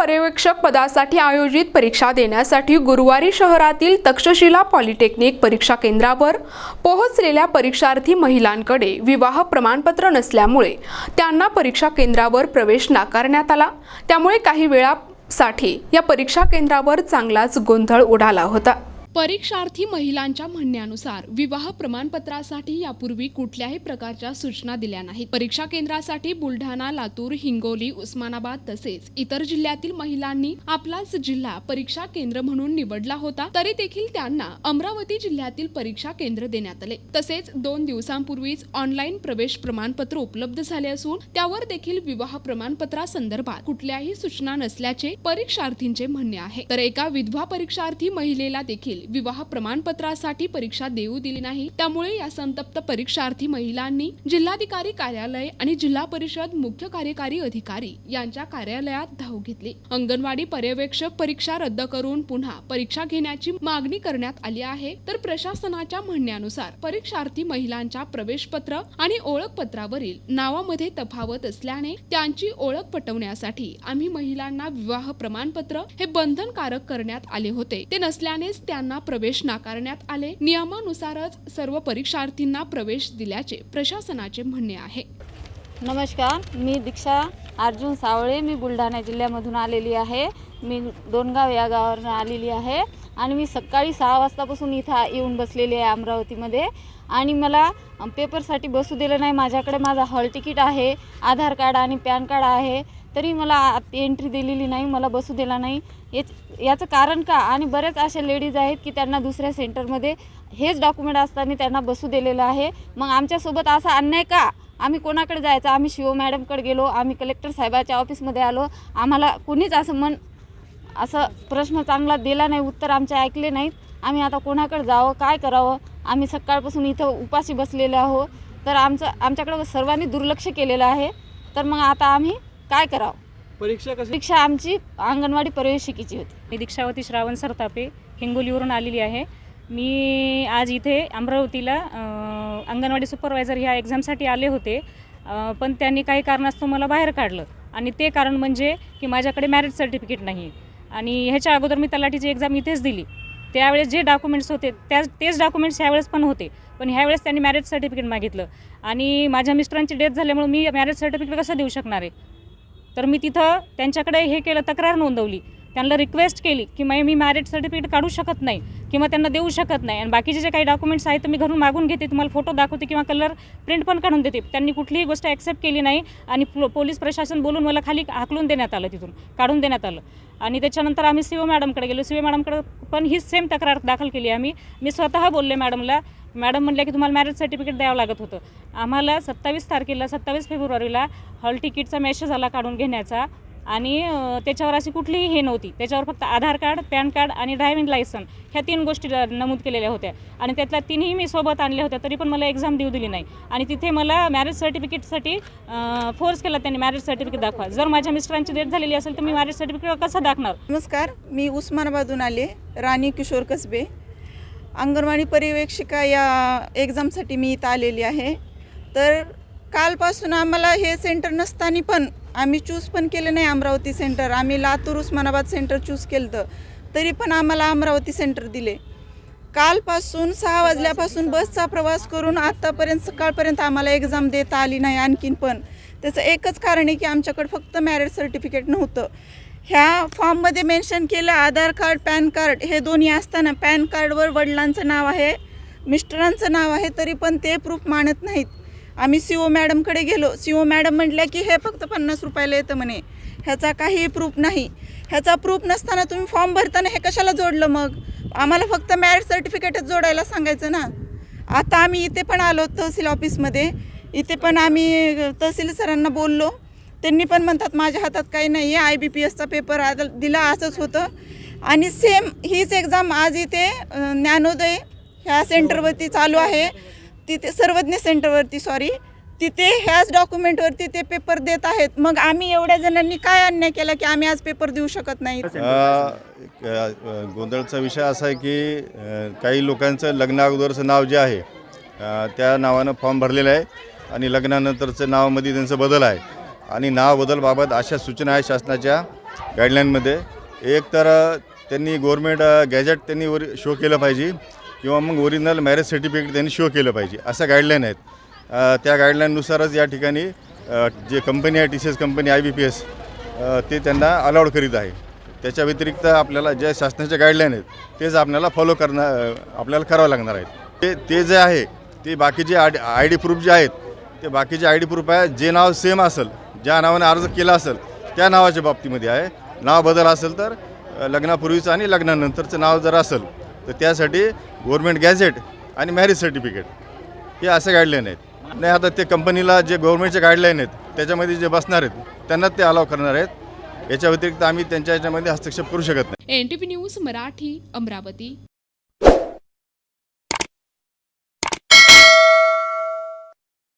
पर्यवेक्षक पदासाठी आयोजित परीक्षा देण्यासाठी गुरुवारी शहरातील तक्षशिला पॉलिटेक्निक परीक्षा केंद्रावर पोहोचलेल्या परीक्षार्थी महिलांकडे विवाह प्रमाणपत्र नसल्यामुळे त्यांना परीक्षा केंद्रावर प्रवेश नाकारण्यात आला. त्यामुळे काही वेळासाठी या परीक्षा केंद्रावर चांगलाच गोंधळ उडाला होता. परीक्षार्थी महिलांच्या म्हणण्यानुसार विवाह प्रमाणपत्रासाठी यापूर्वी कुठल्याही प्रकारच्या सूचना दिल्या नाहीत. परीक्षा केंद्रासाठी बुलढाणा लातूर हिंगोली उस्मानाबाद तसेच इतर जिल्ह्यातील महिलांनी आपलाच जिल्हा परीक्षा केंद्र म्हणून निवडला होता तरी देखील त्यांना अमरावती जिल्ह्यातील परीक्षा केंद्र देण्यात आले. तसेच दोन दिवसांपूर्वीच ऑनलाईन प्रवेश प्रमाणपत्र उपलब्ध झाले असून त्यावर देखील विवाह प्रमाणपत्रासंदर्भात कुठल्याही सूचना नसल्याचे परीक्षार्थींचे म्हणणे आहे. तर एका विधवा परीक्षार्थी महिलेला देखील विवाह प्रमाणपत्रासाठी परीक्षा देऊ दिली नाही. त्यामुळे या संतप्त परीक्षार्थी महिलांनी जिल्हाधिकारी कार्यालय आणि जिल्हा परिषद मुख्य कार्यकारी अधिकारी यांच्या कार्यालयात धाव घेतली. अंगणवाडी पर्यवेक्षक परीक्षा रद्द करून पुन्हा परीक्षा घेण्याची मागणी करण्यात आली आहे. तर प्रशासनाच्या म्हणण्यानुसार परीक्षार्थी महिलांच्या प्रवेशपत्र आणि ओळखपत्रावरील नावामध्ये तफावत असल्याने त्यांची ओळख पटवण्यासाठी आम्ही महिलांना विवाह प्रमाणपत्र हे बंधनकारक करण्यात आले होते. ते नसल्यानेच त्यांना प्रवेश नाकारण्यात आले. नियमानुसारच सर्व परीक्षार्थींना प्रवेश दिल्याचे प्रशासनाचे म्हणणे आहे. नमस्कार मी दीक्षा अर्जुन सावळे. मी बुलढाणा जिल्ह्यामधून आलेली आहे. मी दोनगाव या गावावरून आलेली आहे आणि मी सकाळी सहा वाजतापासून इथं येऊन बसलेली आहे अमरावतीमध्ये. आणि मला पेपरसाठी बसू दिलं नाही. माझ्याकडे माझा हॉल तिकीट आहे आधार कार्ड आणि पॅन कार्ड आहे. तरी मला एंट्री दिलेली नाही मला बसू दिला नाही. याच याचं कारण का? आणि बरेच अशा लेडीज आहेत की त्यांना दुसऱ्या सेंटरमध्ये हेच डॉक्युमेंट असताना त्यांना बसू दिलेलं आहे. मग आमच्यासोबत असा अन्याय का? आम्ही कोणाकडे जायचं? आम्ही शिव मॅडमकडे गेलो आम्ही कलेक्टर साहेबाच्या ऑफिसमध्ये आलो. आम्हाला कुणीच असं मन असं प्रश्न चांगला दिला नाही उत्तर आमचे ऐकले नाहीत. आम्ही आता कोणाकडे जावं? काय करावं? आम्ही सकाळपासून इथं उपाशी बसलेले आहो तर आमचं आमच्याकडं सर्वांनी दुर्लक्ष केलेलं आहे. तर मग आता आम्ही काय करावं? परीक्षा कशी? परीक्षा आमची अंगणवाडी प्रवेशिकेची होती. मी दीक्षावती श्रावण सरतापे हिंगोलीवरून आलेली आहे. मी आज इथे अमरावतीला अ, अंगणवाडी सुपरवायझर ह्या एक्झामसाठी आले होते. अ, पण त्यांनी काही कारणास्तव मला बाहेर काढलं. आणि ते कारण म्हणजे की माझ्याकडे मॅरेज सर्टिफिकेट नाही. आणि ह्याच्या अगोदर मी तलाठीची एक्झाम इथेच दिली. त्यावेळेस जे डॉक्युमेंट्स होते त्या तेच डॉक्युमेंट्स ह्यावेळेस पण होते. पण ह्यावेळेस त्यांनी मॅरेज सर्टिफिकेट मागितलं. आणि माझ्या मिस्टरांची डेथ झाल्यामुळे मी मॅरेज सर्टिफिकेट कसं देऊ शकणार आहे? तर मी तिथं त्यांच्याकडे हे केलं तक्रार नोंदवली. त्यांना रिक्वेस्ट केली की मग मी मॅरिट सर्टिफिकेट काढू शकत नाही किंवा त्यांना देऊ शकत नाही. आणि बाकीचे जे काही डॉक्युमेंट्स आहेत मी घरून मागून घेते. तुम्हाला फोटो दाखवते किंवा कलर प्रिंट पण काढून देते. त्यांनी कुठलीही गोष्ट ॲक्सेप्ट केली नाही आणि पो- पोलीस प्रशासन बोलून मला खाली हाकलून देण्यात आलं तिथून काढून देण्यात आलं. आणि त्याच्यानंतर आम्ही सी ओ मॅडमकडे गेलो. सी ओ मॅडमकडे पण हीच सेम तक्रार दाखल केली आम्ही. मी स्वतः बोलले मॅडमला मॅडम म्हणल्या की तुम्हाला मॅरेज सर्टिफिकेट द्यावं लागत होतं. आम्हाला सत्तावीस तारखेला सत्तावीस फेब्रुवारीला हॉल तिकीटचा मेसेज आला काढून घेण्याचा. आणि त्याच्यावर अशी कुठलीही हे नव्हती. त्याच्यावर फक्त आधार कार्ड पॅन कार्ड आणि ड्रायव्हिंग लायसन ह्या तीन गोष्टी नमूद केलेल्या होत्या. आणि त्यातल्या तिन्ही मी सोबत आणल्या होत्या तरी पण मला एक्झाम देऊ दिली नाही. आणि तिथे मला मॅरेज सर्टिफिकेटसाठी फोर्स केला त्यांनी मॅरेज सर्टिफिकेट दाखवा. जर माझ्या मिस्टरांची डेट झालेली असेल तर मी मॅरेज सर्टिफिकेट कसं दाखणार? नमस्कार मी उस्मानाबादून आले राणी किशोर कसबे. अंगणवाडी परिवेक्षिका या एक्झामसाठी मी इथं आलेली आहे. तर कालपासून आम्हाला हे सेंटर नसताना पण आम्ही चूज पण केलं नाही अमरावती सेंटर आम्ही लातूर उस्मानाबाद सेंटर चूज केलं तर तरी पण आम्हाला अमरावती सेंटर दिले. कालपासून सहा वाजल्यापासून बसचा प्रवास करून आत्तापर्यंत सकाळपर्यंत आम्हाला एक्झाम देता आली नाही आणखीन पण. त्याचं एकच कारण आहे की आमच्याकडे फक्त मॅरेज सर्टिफिकेट नव्हतं. ह्या फॉर्ममध्ये मेन्शन केलं आधार कार्ड पॅन कार्ड हे दोन्ही असताना पॅन कार्डवर वडिलांचं नाव आहे मिस्टरांचं नाव आहे तरी पण ते प्रूफ मानत नाहीत. आम्ही सी ओ मॅडमकडे गेलो. सी ओ मॅडम म्हटल्या की हे फक्त पन्नास रुपयाला येतं म्हणे. ह्याचा काही प्रूफ नाही. ह्याचा प्रूफ नसताना तुम्ही फॉर्म भरताना हे कशाला जोडलं मग? आम्हाला फक्त मॅरेज सर्टिफिकेटच जोडायला सांगायचं ना? आता आम्ही इथे पण आलो तहसील ऑफिसमध्ये. इथे पण आम्ही तहसील सरांना बोललो. त्यांनी पण म्हणतात माझ्या हातात काही नाही आहे आय बी पी एसचा पेपर आज दिला असंच होतं. आणि सेम हीच एक्झाम आज इथे ज्ञानोदय ह्या सेंटरवरती चालू आहे. तिथे सर्वज्ञ सेंटरवरती सॉरी तिथे ह्याच डॉक्युमेंटवरती ते पेपर देत आहेत. मग आम्ही एवढ्या जणांनी काय अन्याय केला की आम्ही आज पेपर देऊ शकत नाही? गोंधळचा विषय असा आहे की काही लोकांचं लग्ना अगोदरचं नाव जे आहे त्या नावानं फॉर्म भरलेलं आहे आणि लग्नानंतरचं नावामध्ये त्यांचं बदल आहे. आणि नाव बदलबाबत अशा सूचना आहे शासनाच्या गाईडलाईनमध्ये एक तर त्यांनी गव्हर्मेंट गॅजेट त्यांनी ओरि शो केलं पाहिजे किंवा मग ओरिजिनल मॅरेज सर्टिफिकेट त्यांनी शो केलं पाहिजे अशा गाईडलाईन आहेत. त्या गाईडलाईननुसारच या ठिकाणी जे कंपनी आहे T C S company I B P S ते त्यांना अलाउड करीत आहे. त्याच्या व्यतिरिक्त आपल्याला ज्या शासनाच्या गाईडलाईन आहेत तेच आपल्याला फॉलो करणं आपल्याला करावं लागणार आहेत. ते ते जे आहे ते बाकीचे आय आय डी प्रूफ जे आहेत ते बाकीचे आय डी प्रूफ आहे जे नाव सेम असेल ज्या नावाने अर्ज केला असेल त्या नावाच्या बाबतीमध्ये आहे. नाव बदल असेल तर लग्नापूर्वीचं आणि लग्नानंतरचं नाव जर असेल तर त्यासाठी गव्हर्मेंट गॅझेट आणि मॅरेज सर्टिफिकेट हे असे गाईडलाईन आहेत. नाही आता ते कंपनीला जे गव्हर्मेंटचे गाईडलाईन आहेत त्याच्यामध्ये जे बसणार आहेत त्यांनाच ते अलाव करणार आहेत. याच्या व्यतिरिक्त आम्ही त्यांच्या याच्यामध्ये हस्तक्षेप करू शकत नाही. N T P news Marathi Amravati.